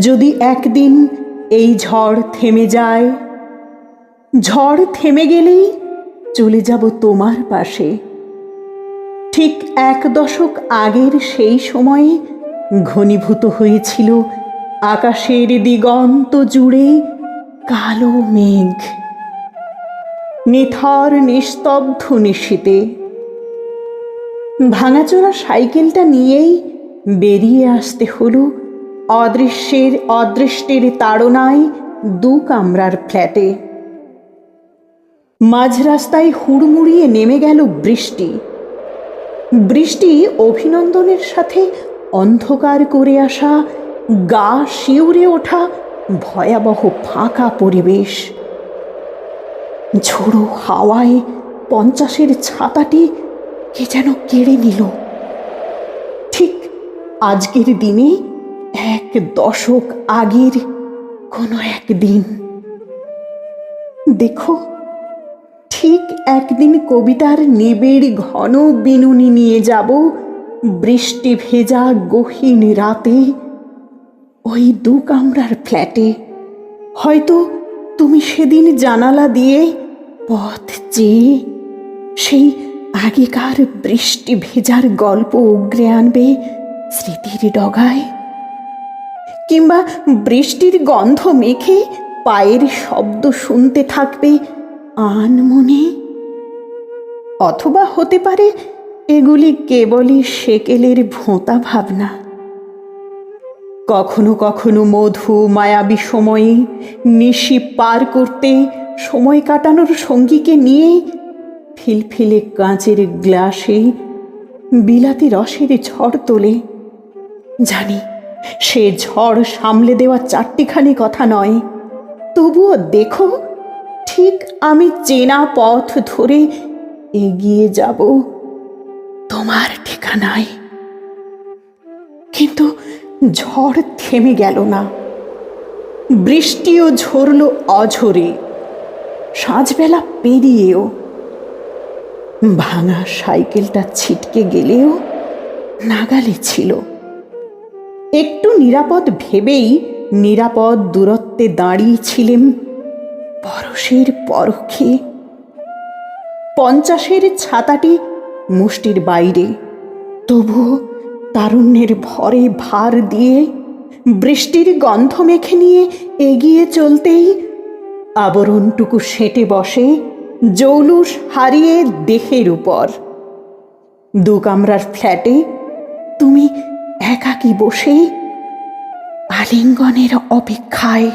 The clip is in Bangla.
যদি একদিন এই ঝড় থেমে যায়? ঝড় থেমে গেলেই চলে যাব তোমার পাশে। ঠিক এক দশক আগের সেই সময়ে ঘনীভূত হয়েছিল আকাশের দিগন্ত জুড়ে কালো মেঘ। নিথর নিস্তব্ধ নিশীতে। ভাঙাচোরা সাইকেলটা নিয়েই বেরিয়ে আসতে হলো অদৃশ্যের অদৃষ্টের তাড়নায় দু কামরার ফ্ল্যাটে। মাঝ রাস্তায় হুড়মুড়িয়ে নেমে গেল বৃষ্টি। বৃষ্টি অভিনন্দনের সাথে অন্ধকার করে আসা, গা শিউরে ওঠা ভয়াবহ ফাঁকা পরিবেশ। ঝোড়ো হাওয়ায় পঞ্চাশের ছাতাটি কে যেন কেড়ে নিল। ঠিক আজকের দিনে এক দশক আগের কোনো একদিন। দেখো, ঠিক একদিন কবিতার নিবিড় ঘন বিনুনি নিয়ে যাব বৃষ্টি ভেজা গহীন রাতে ওই দু কামরার ফ্ল্যাটে। হয়তো তুমি সেদিন জানালা দিয়ে পথ চেয়ে সেই আগেকার বৃষ্টি ভেজার গল্প উগরে আনবে স্মৃতির ডগায়। কিংবা বৃষ্টির গন্ধ মেখে পায়ের শব্দ শুনতে থাকবে আন মনে? অথবা হতে পারে এগুলি কেবলই সেকেলের ভোঁতা ভাবনা। কখনো কখনো মধু মায়াবী সময়ে নিশি পার করতে সময় কাটানোর সঙ্গীকে নিয়ে ফিলফিলে কাঁচের গ্লাসে বিলাতি রসের ঝড় তোলে। জানি সে ঝড় সামলে দেওয়া চারটিখানি কথা নয়। তবুও দেখো, ঠিক আমি চেনা পথ ধরে এগিয়ে যাব। তোমার ঠিকানায়। কিন্তু ঝড় থেমে গেল না। বৃষ্টিও ঝরল অঝরে। সাঁঝবেলা পেরিয়েও। ভাঙা সাইকেলটা ছিটকে গেলেও নাগালে ছিল। একটু নিরাপদ ভেবেই নিরাপদ দূরত্বে দাঁড়িয়েছিলেন পরশের পরখে। পঞ্চাশের ছাতাটি মুষ্টির বাইরে, তবুও তারুণ্যের ভরে ভার দিয়ে বৃষ্টির গন্ধ মেখে নিয়ে এগিয়ে চলতেই আবরণটুকু সেঁটে বসে জৌলুস হারিয়ে দেহের উপর। দু কামরার ফ্ল্যাটে তুমি একাকী বসেই আলিঙ্গনের অপেক্ষায়